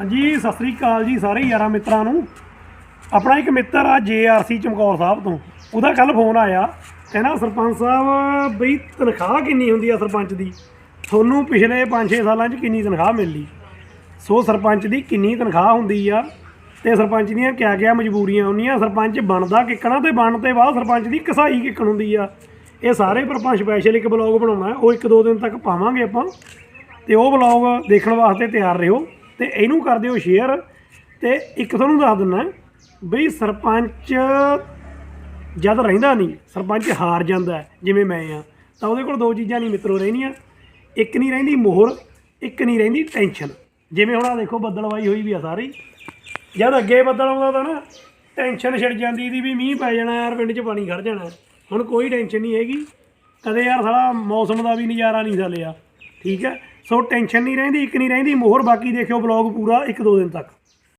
ਹਾਂਜੀ, ਸਤਿ ਸ੍ਰੀ ਅਕਾਲ ਜੀ ਸਾਰੇ ਯਾਰਾਂ ਮਿੱਤਰਾਂ ਨੂੰ। ਆਪਣਾ ਇੱਕ ਮਿੱਤਰ ਆ ਜੇਆਰਸੀ ਚਮਕੌਰ ਸਾਹਿਬ ਤੋਂ। ਉਹਦਾ ਕੱਲ ਫੋਨ ਆਇਆ, ਕਹਿੰਦਾ ਸਰਪੰਚ ਸਾਹਿਬ, ਬਈ ਤਨਖਾਹ ਕਿੰਨੀ ਹੁੰਦੀ ਆ ਸਰਪੰਚ ਦੀ? ਤੁਹਾਨੂੰ ਪਿਛਲੇ 5-6 ਸਾਲਾਂ 'ਚ ਕਿੰਨੀ ਤਨਖਾਹ ਮਿਲੀ? ਸੋ ਸਰਪੰਚ ਦੀ ਕਿੰਨੀ ਤਨਖਾਹ ਹੁੰਦੀ ਆ? ਤੇ ਸਰਪੰਚ ਦੀਆਂ ਕਿਆ ਕਿਆ ਮਜਬੂਰੀਆਂ ਹੁੰਦੀਆਂ? ਸਰਪੰਚ ਬਣਦਾ ਕਿੱਕਣਾ ਤੇ ਬਣਨ ਤੇ ਬਾਅਦ ਸਰਪੰਚ ਦੀ ਕਸਾਈ ਕਿੱਕਣ ਹੁੰਦੀ ਆ? ਇਹ ਸਾਰੇ ਪਰ ਆਪਾਂ ਸਪੈਸ਼ਲ ਇੱਕ ਬਲੌਗ ਬਣਾਉਣਾ, ਉਹ ਇੱਕ ਦੋ ਦਿਨ ਤੱਕ ਪਾਵਾਂਗੇ ਆਪਾਂ। ਤੇ ਉਹ ਬਲੌਗ ਦੇਖਣ ਵਾਸਤੇ ਤਿਆਰ ਰਹੋ। ਤੇ ਇਹਨੂੰ ਕਰ ਦਿਓ ਸ਼ੇਅਰ ਤੇ ਇੱਕ ਤੁਹਾਨੂੰ ਦੱਸ ਦਿੰਦਾ ਬਈ ਸਰਪੰਚ ਜਦ ਰਹਿੰਦਾ ਨਹੀਂ, ਸਰਪੰਚ ਹਾਰ ਜਾਂਦਾ ਜਿਵੇਂ ਮੈਂ ਆ ਤਾਂ ਉਹਦੇ ਕੋਲ ਦੋ ਚੀਜ਼ਾਂ ਨਹੀਂ ਮਿੱਤਰੋ ਰਹਿਣੀਆਂ। ਇੱਕ ਨਹੀਂ ਰਹਿੰਦੀ ਮੋਹਰ, ਇੱਕ ਨਹੀਂ ਰਹਿੰਦੀ ਟੈਨਸ਼ਨ ਜਿਵੇਂ ਹੁਣ ਆ ਦੇਖੋ ਬੱਦਲਵਾਈ ਹੋਈ ਵੀ ਆ ਸਾਰੀ। ਜਦ ਅੱਗੇ ਬੱਦਲ ਆਉਂਦਾ ਤਾਂ ਨਾ ਟੈਨਸ਼ਨ ਛਿੜ ਜਾਂਦੀ ਦੀ ਵੀ ਮੀਂਹ ਪੈ ਜਾਣਾ ਯਾਰ, ਪਿੰਡ 'ਚ ਪਾਣੀ ਖੜ ਜਾਣਾ। ਹੁਣ ਕੋਈ ਟੈਨਸ਼ਨ ਨਹੀਂ ਹੈਗੀ। ਕਦੇ ਯਾਰ ਸਾਲਾ ਮੌਸਮ ਦਾ ਵੀ ਨਜ਼ਾਰਾ ਨਹੀਂ ਲਿਆ ਠੀਕ ਹੈ? ਸੋ ਟੈਨਸ਼ਨ ਨਹੀਂ ਰਹਿੰਦੀ, ਇੱਕ ਨਹੀਂ ਰਹਿੰਦੀ, ਮੋਹਰ ਬਾਕੀ ਦੇਖਿਓ ਬਲੌਗ ਪੂਰਾ ਇੱਕ ਦੋ ਦਿਨ ਤੱਕ।